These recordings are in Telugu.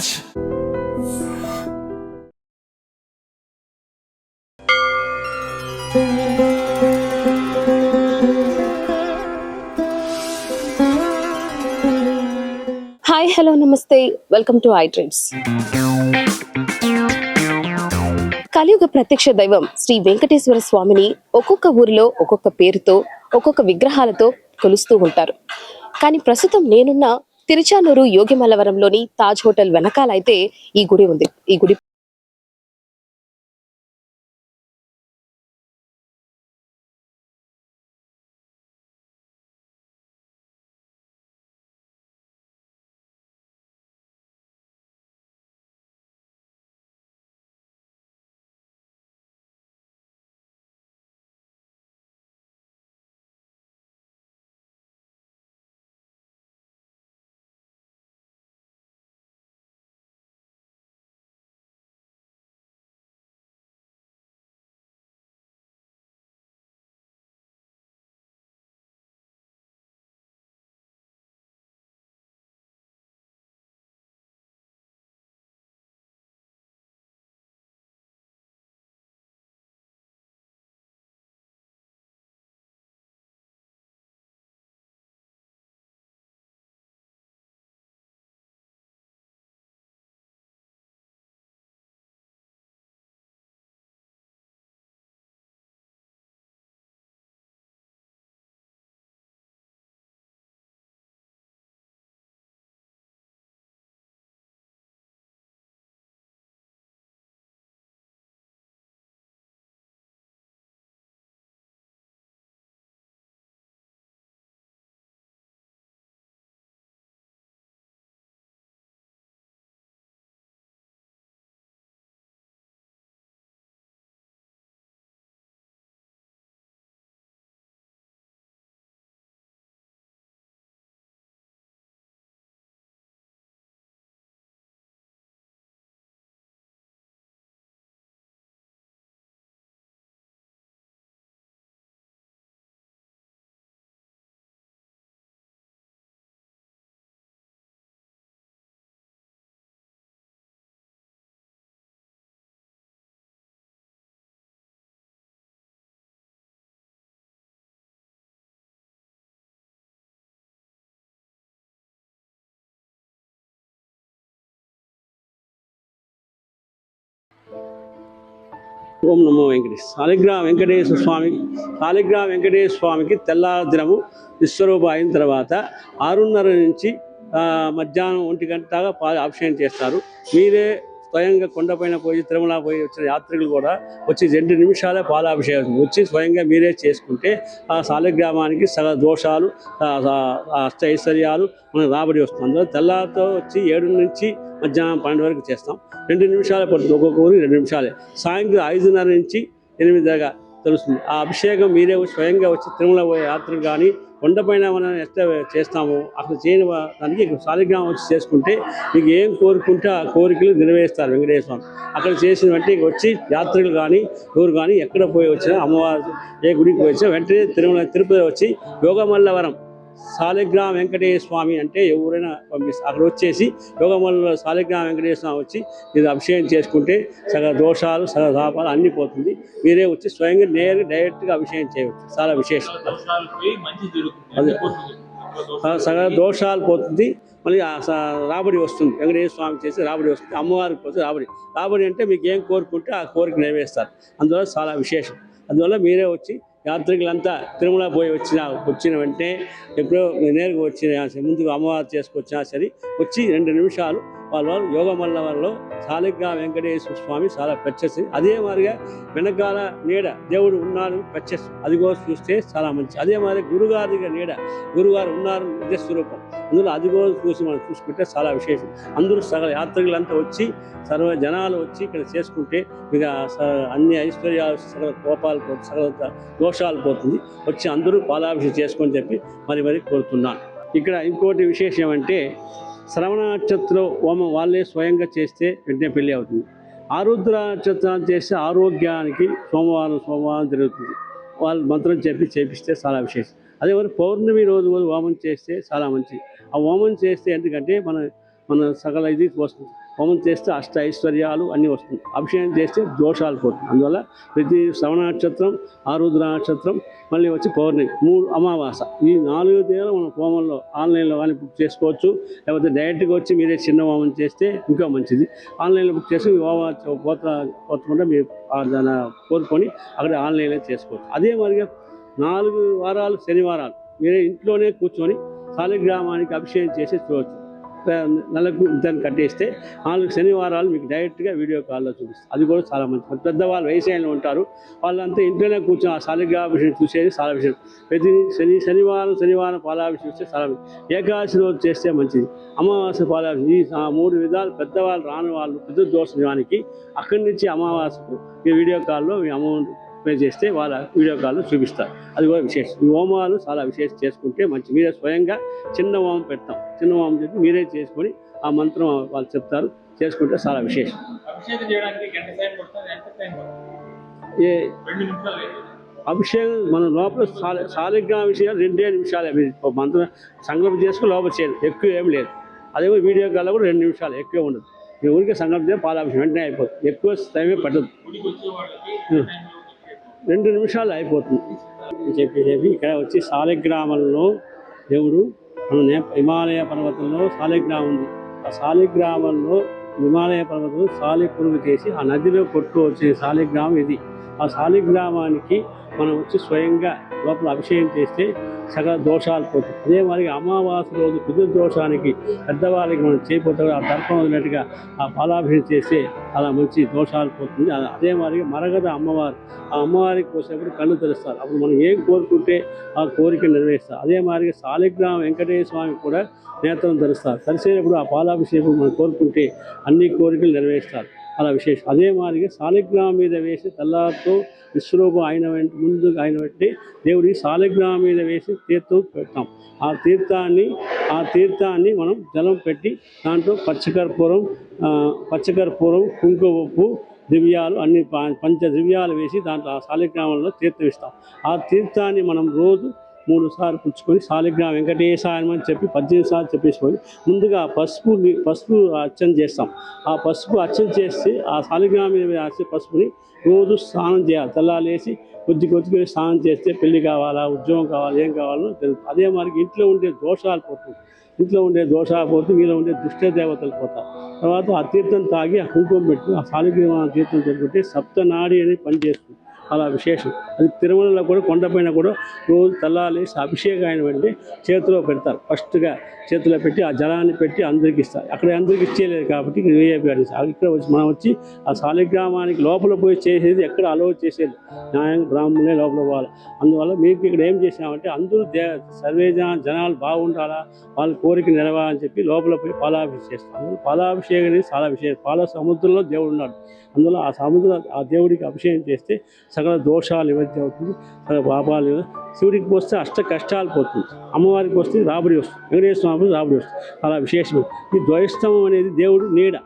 Raj. హాయ్ హలో నమస్తే వెల్కమ్ టు ఐ ట్రెండ్స్ కలియుగ ప్రత్యక్ష దైవం శ్రీ వెంకటేశ్వర స్వామిని ఒక్కొక్క ఊరిలో ఒక్కొక్క పేరుతో ఒక్కొక్క విగ్రహాలతో కొలుస్తూ ఉంటారు. కానీ ప్రస్తుతం నేనున్న తిరుచానూరు యోగిమల్లవరంలోని తాజ్ హోటల్ వెనకాల అయితే ఈ గుడి ఉంది. ఈ గుడి ఓం నమో వెంకటేశ్ సాలిగ్రామ వెంకటేశ్వర స్వామి సాలిగ్రామ వెంకటేశ్వర స్వామికి తెల్లారి దినము విశ్వరూప అయిన తర్వాత ఆరున్నర నుంచి మధ్యాహ్నం ఒంటి గంట దాకా పాలు అభిషేకం చేస్తారు. మీరే స్వయంగా కొండపైన పోయి తిరుమల పోయి వచ్చిన యాత్రికులు కూడా వచ్చి రెండు నిమిషాలే పాలాభిషేకం వచ్చి స్వయంగా మీరే చేసుకుంటే ఆ సాలగ్రామానికి సగ దోషాలు అష్ట ఐశ్వర్యాలు మనకు రాబడి వస్తుంది. అందులో తెల్లారితో వచ్చి ఏడు నుంచి మధ్యాహ్నం పన్నెండు వరకు చేస్తాం. రెండు నిమిషాలే పడుతుంది. ఒక్కొక్క ఊరికి రెండు నిమిషాలే. సాయంత్రం ఐదున్నర నుంచి ఎనిమిది దాకా తెలుస్తుంది. ఆ అభిషేకం మీరే స్వయంగా వచ్చి తిరుమల పోయే యాత్రలు కానీ కొండపైన మనం ఎట్లా చేస్తామో అక్కడ చేయని దానికి సాలిగ్రామం వచ్చి చేసుకుంటే మీకు ఏం కోరుకుంటే ఆ కోరికలు నెరవేరుస్తారు వెంకటేశ్వర స్వామి. అక్కడ చేసిన వచ్చి యాత్రలు కానీ ఎవరు కానీ ఎక్కడ పోయి వచ్చినా అమ్మవారు ఏ గుడికి పోయి వచ్చినా వెంటనే తిరుమల తిరుపతి వచ్చి యోగమల్లవరం సాలిగ్రామ వెంకటేశ్వర స్వామి అంటే ఎవరైనా పంపిస్తారు అక్కడ వచ్చేసి యోగమల్ల సాలిగ్రామ వెంకటేశ్వర స్వామి వచ్చి ఇది అభిషేకం చేసుకుంటే సగ దోషాలు సగ శాపాలు అన్నీ పోతుంది. మీరే వచ్చి స్వయంగా నేరుగా డైరెక్ట్గా అభిషేకం చేయవచ్చు. చాలా విశేషం. సగ దోషాలు పోతుంది. మళ్ళీ రాబడి వస్తుంది. వెంకటేశ్వర స్వామి చేసి రాబడి వస్తుంది. అమ్మవారికి పోతే రాబడి. రాబడి అంటే మీకు ఏం కోరుకుంటే ఆ కోరిక నెరవేరుస్తారు. అందువల్ల చాలా విశేషం. అందువల్ల మీరే వచ్చి యాత్రికులంతా తిరుమల పోయి వచ్చిన వచ్చిన వెంటనే ఎప్పుడో నేరుగా వచ్చిన ముందుగా అమ్మవారు చేసుకొచ్చినా సరే వచ్చి రెండు నిమిషాలు వాళ్ళు యోగమల్ల వాళ్ళలో సాలిగ్గా వెంకటేశ్వర స్వామి చాలా ప్రత్యక్ష. అదే మాదిరిగా వెనకాల నీడ దేవుడు ఉన్నారు ప్రత్యక్ష. అది కూడా చూస్తే చాలా మంచి. అదే మాదిరి గురుగారి నీడ గురుగారు ఉన్నారు నిజస్వరూపం. అందులో అది కూడా చూసి మనం చూసుకుంటే చాలా విశేషం. అందరూ సగల యాత్రికులంతా వచ్చి సర్వ జనాలు వచ్చి ఇక్కడ చేసుకుంటే ఇక స- అన్ని ఐశ్వర్యాలు సగల కోపాలు పోతుంది దోషాలు పోతుంది. వచ్చి అందరూ పాలాభిషేకం చేసుకొని చెప్పి మరి మరి కోరుతున్నాను. ఇక్కడ ఇంకోటి విశేషం అంటే శ్రవణ నక్షత్రం హోమం వాళ్ళే స్వయంగా చేస్తే వెంటనే పెళ్ళి అవుతుంది. ఆరుద్ర నక్షత్రాలు చేస్తే ఆరోగ్యానికి సోమవారం సోమవారం జరుగుతుంది. వాళ్ళు మంత్రం చెప్పి చేపిస్తే చాలా విశేషం. అదే మరి పౌర్ణమి రోజు రోజు హోమం చేస్తే చాలా మంచిది. ఆ హోమం చేస్తే ఎందుకంటే మన మన సకల ఇది వస్తుంది. హోమం చేస్తే అష్ట ఐశ్వర్యాలు అన్నీ వస్తుంది. అభిషేకం చేస్తే దోషాలు పోతుంది అందువల్ల ప్రతి శ్రవణ నక్షత్రం ఆరుద్ర నక్షత్రం మళ్ళీ వచ్చి పౌర్ణమి మూడు అమావాస ఈ నాలుగు తేదీలు మనం హోమంలో ఆన్లైన్లో కానీ బుక్ చేసుకోవచ్చు. లేకపోతే డైరెక్ట్గా వచ్చి మీరే చిన్న హోమం చేస్తే ఇంకా మంచిది. ఆన్లైన్లో బుక్ చేసి హోమ పోత పోతకుండా మీరు దాన్ని కోరుకొని అక్కడ ఆన్లైన్లో చేసుకోవచ్చు. అదే మరిగా నాలుగు వారాలు శనివారాలు. మీరే ఇంట్లోనే కూర్చొని సాలిగ్రామానికి అభిషేకం చేసి చూడవచ్చు నెలకు దాన్ని కట్టేస్తే నాలుగు శనివారాలు మీకు డైరెక్ట్గా వీడియో కాల్లో చూపిస్తారు. అది కూడా చాలా మంచి పెద్దవాళ్ళు వయసు ఉంటారు. వాళ్ళంతా ఇంట్లోనే కూర్చొని ఆ సాలిగ్రాభిషేకం చూసేది చాలా విషయం. ప్రతి శని శనివారం శనివారం పాలాభిషేకం చేస్తే చాలా ఏకాదశి రోజు చేస్తే మంచిది. అమావాస్య పాలాభిషేకం. ఈ మూడు విధాలు పెద్దవాళ్ళు రాని వాళ్ళు పితృదోష నివానికి అక్కడి నుంచి అమావాస్యకు ఈ వీడియో కాల్లో మీ అమౌంట్ పే చేస్తే వాళ్ళ వీడియో కాల్లో చూపిస్తారు. అది కూడా విశేషం. ఈ హోమాలు చాలా విశేషం చేసుకుంటే మంచి మీరే స్వయంగా చిన్న హోమం పెడతాం. చిన్న హోమం చెప్పి మీరే చేసుకొని ఆ మంత్రం వాళ్ళు చెప్తారు. చేసుకుంటే చాలా విశేషం. ఏ? అభిషేకం మన లోపల సాలి సాలిగ్రామ విషయాలు రెండే నిమిషాలే. మంత్రం సంకల్పం చేసుకుని లోపల చేయాలి. ఎక్కువ ఏం లేదు. అదేమో వీడియో కాల్లో కూడా రెండు నిమిషాలు ఎక్కువ ఉండదు. మీ ఊరికే సంకల్పం పాలాభిషేకం వెంటనే అయిపోతుంది. ఎక్కువ టైమే పట్టదు. రెండు నిమిషాలు అయిపోతుంది. అని చెప్పి చెప్పి ఇక్కడ వచ్చి సాలిగ్రామంలో దేవుడు మన నే హిమాలయ పర్వతంలో సాలిగ్రామం ఉంది. ఆ సాలిగ్రామంలో హిమాలయ పర్వతం సాలి పురుగు చేసి ఆ నదిలో కొట్టుకు వచ్చే సాలిగ్రామం ఇది. ఆ సాలిగ్రామానికి మనం వచ్చి స్వయంగా లోపల అభిషేకం చేస్తే సకల దోషాలు పోతాయి. అదే మరి అమావాస్య రోజు పితృదోషానికి పెద్దవాళ్ళకి మనం చేయబోతారు ఆ తర్పం వదిలినట్టుగా ఆ పాలాభిషేకం చేస్తే అలా మంచి దోషాలు పోతుంది. అదే మాదిరిగా మరగద అమ్మవారు ఆ అమ్మవారికి పోసేప్పుడు కళ్ళు తెరుస్తారు. అప్పుడు మనం ఏం కోరుకుంటే ఆ కోరిక నెరవేరుస్తారు. అదే మాదిరిగా సాలిగ్రామ వెంకటేశ్వర స్వామి కూడా నేత్రం తెరుస్తారు తెరిచేటప్పుడు ఆ పాలాభిషేకం మనం కోరుకుంటే అన్ని కోరికలు నెరవేరుస్తారు. అలా విశేషం. అదే మాదిరిగా సాలిగ్రామం మీద వేసి తెల్లారితో విశ్వరూపం అయిన వెంట ముందు అయిన పెట్టి దేవుడి సాలిగ్రామం మీద వేసి తీర్థం పెడతాం. ఆ తీర్థాన్ని ఆ తీర్థాన్ని మనం జలం పెట్టి దాంట్లో పచ్చకర్పూరం పచ్చకర్పూరం కుంకుమ ఉప్పు దివ్యాలు అన్ని ప- పంచ దివ్యాలు వేసి దాంట్లో ఆ సాలిగ్రామంలో తీర్థం ఇస్తాం. ఆ తీర్థాన్ని మనం రోజు మూడు సార్లు పుచ్చుకొని సాలిగ్రామ వెంకటేశాయం అని చెప్పి పద్దెనిమిది సార్లు చెప్పేసుకొని ముందుగా పసుపు పసుపు అర్చన చేస్తాం. ఆ పసుపు అర్చన చేస్తే ఆ సాలిగ్రామ మీద పసుపుని రోజు స్నానం చేయాలి. తెల్లాలేసి కొద్ది కొద్దిగా స్నానం చేస్తే పెళ్ళి కావాలా ఉద్యోగం కావాలా ఏం కావాలో తెలుసు. అదే మనకి ఇంట్లో ఉండే దోషాలు పోతుంది ఇంట్లో ఉండే దోషాలు పోతే మీలో ఉండే దుష్ట దేవతలు పోతారు తర్వాత ఆ తీర్థం తాగి ఆ కుంకుమ పెట్టుకుని ఆ సాలిగ్రామ తీర్థం పెట్టుకుంటే సప్తనాడి అనేది పనిచేస్తుంది అలా విశేషం. అది తిరుమలలో కూడా కొండపైన కూడా రోజు తల్లాలి అభిషేకం అయినటువంటి చేతిలో పెడతారు. ఫస్ట్గా చేతిలో పెట్టి ఆ జలాన్ని పెట్టి అందరికి ఇస్తారు. అక్కడ అందరికి ఇచ్చేయలేదు కాబట్టి వీఐపీ ఇక్కడ వచ్చి మనం వచ్చి ఆ సాలిగ్రామానికి లోపల పోయి చేసేది ఎక్కడ అలో చేసేది. న్యాయం బ్రాహ్మణులే లోపల పోవాలి. అందువల్ల మీకు ఇక్కడ ఏం చేసామంటే అందరూ దే సర్వే జన జనాలు బాగుండాలా వాళ్ళ కోరిక నెరవాలని చెప్పి లోపల పోయి పాలాభిషేకం చేస్తాం పాలాభిషేకం అనేది చాలా విశేషం. పాల సముద్రంలో దేవుడు ఉన్నాడు. అందులో ఆ సముద్ర ఆ దేవుడికి అభిషేకం చేస్తే సకల దోషాలు నివృత్తి అవుతుంది సకల పాపాలు శివుడికి పోస్తే అష్ట కష్టాలు పోతుంది అమ్మవారికి వస్తే రాబడి వస్తుంది వెంకటేశ్వర స్వామి రాబడి వస్తుంది. అలా విశేషం ఈ ద్వైస్తవం అనేది దేవుడు నీడ.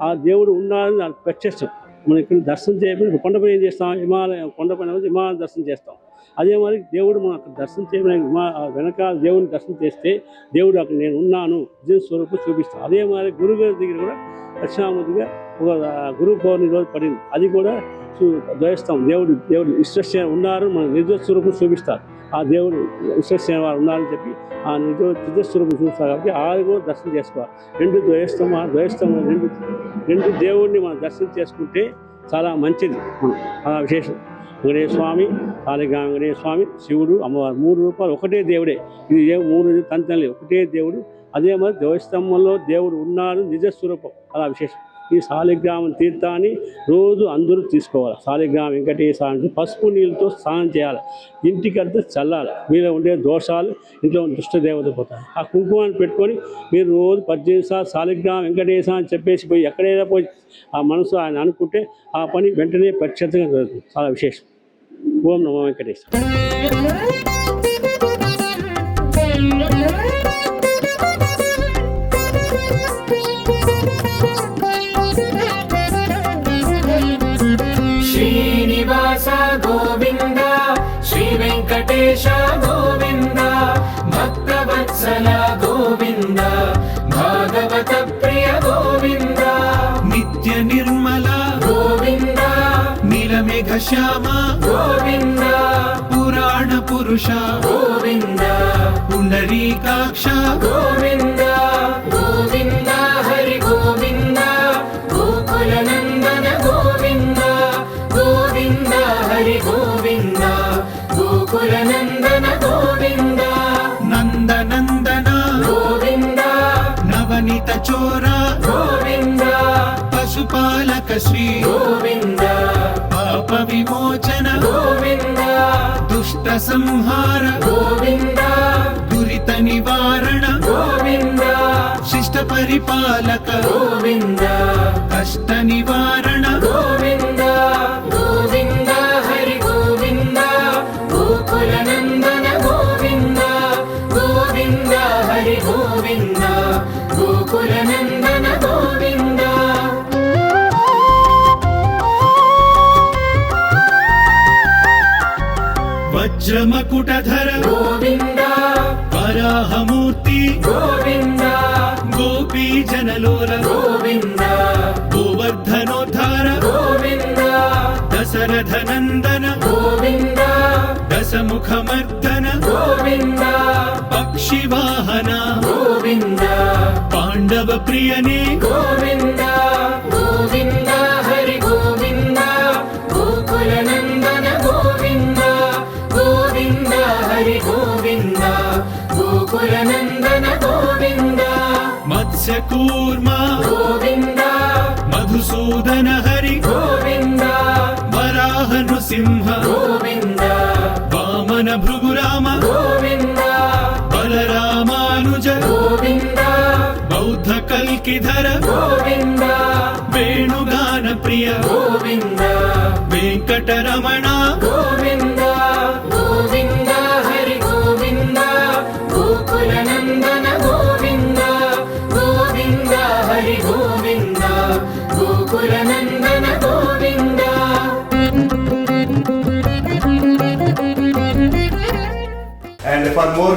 ఆ దేవుడు ఉన్నాడని దానికి ప్రత్యక్షం. మనం ఇక్కడ దర్శనం చేయబడి కొండపై ఏం చేస్తాం? హిమాలయం కొండపైన హిమాలయం దర్శనం చేస్తాం. అదే మరి దేవుడు మనం అక్కడ దర్శనం చేయడం హిమా- వెనకాల దేవుడిని దర్శనం చేస్తే దేవుడు అక్కడ నేను ఉన్నాను నిజ స్వరూపం చూపిస్తాను అదే మరి గురుగారి దగ్గర కూడా దక్షిణామూర్తిగా ఒక గురు పౌర్ణమి రోజు పడింది. అది కూడా చూ- ద్వయిస్తాం దేవుడు దేవుడు విశ్వసేన ఉన్నారు మన నిజ స్వరూపం చూపిస్తారు. ఆ దేవుడు విశ్వసేన వారు ఉన్నారని చెప్పి ఆ నిజ నిజ స్వరూపం చూస్తారు కాబట్టి ఆది కూడా దర్శనం చేసుకోవాలి. రెండు ద్వయిస్తాం ఆ ద్వయిస్తాం రెండు రెండు దేవుడిని మనం దర్శనం చేసుకుంటే చాలా మంచిది. మనం విశేషం. వెంకటేశ్వర స్వామి కాళిగ్రామ వెంకటేశ్వర స్వామి శివుడు అమ్మవారు. మూడు రూపాయలు ఒకటే దేవుడే. ఇది ఏ మూడు తంతలే ఒకటే దేవుడు అదే మరి దేవస్తంభంలో దేవుడు ఉన్నాడు నిజస్వరూపం అలా విశేషం. ఈ సాలిగ్రామం తీర్థాన్ని రోజు అందరూ తీసుకోవాలి. సాలిగ్రామం వెంకటేశ్వర పసుపు నీళ్ళతో స్నానం చేయాలి. ఇంటికి అంతా చల్లాలి. మీలో ఉండే దోషాలు ఇంట్లో ఉన్న దుష్ట దేవత పోతాయి ఆ కుంకుమాన్ని పెట్టుకొని మీరు రోజు పద్దెనిమిది సార్లు సాలిగ్రామం వెంకటేశ్వర అని చెప్పేసి పోయి ఎక్కడైనా పోయి ఆ మనసు ఆయన అనుకుంటే ఆ పని వెంటనే ప్రత్యక్షంగా జరుగుతుంది. చాలా విశేషం. ఓం నమో వెంకటేశ్వర శ్యామ. గోవింద. పురాణ పురుష. గోవింద. పుండరీకాక్ష గోవింద. గోవింద. హరి గోవింద. గోకుల నందన గోవింద. గోవింద. హరి గోవింద. గోకుల నందన గోవింద. నందనందన పరిపాలక. గోవింద. కష్ట నివారణ. గోవింద. గోవింద. హరి గోవింద. గోకుల నందన గోవింద. గోవింద. హరి గోవింద. గోకుల నందన గోవింద. వజ్రమకుటధర గోవింద గోవర్ధనోద్ధార గోవింద దశరథ నందన గోవింద దశముఖమర్దన గోవింద పక్షివాహన గోవింద పాండవ ప్రియనే గోవింద గోవింద హరి గోవింద గోకుల నందన గోవింద గోవింద హరి గోవింద గోకుల నందన గోవింద. మత్స్యకూర్మ గోవింద. మధుసూదన హరి గోవింద. వరాహ నృసింహ గోవింద. వామన భృగురామ గోవింద. బలరామానుజ గోవింద. బౌద్ధ కల్కిధర గోవింద. వేణుగాన ప్రియ Govinda. Venkataramana Govinda.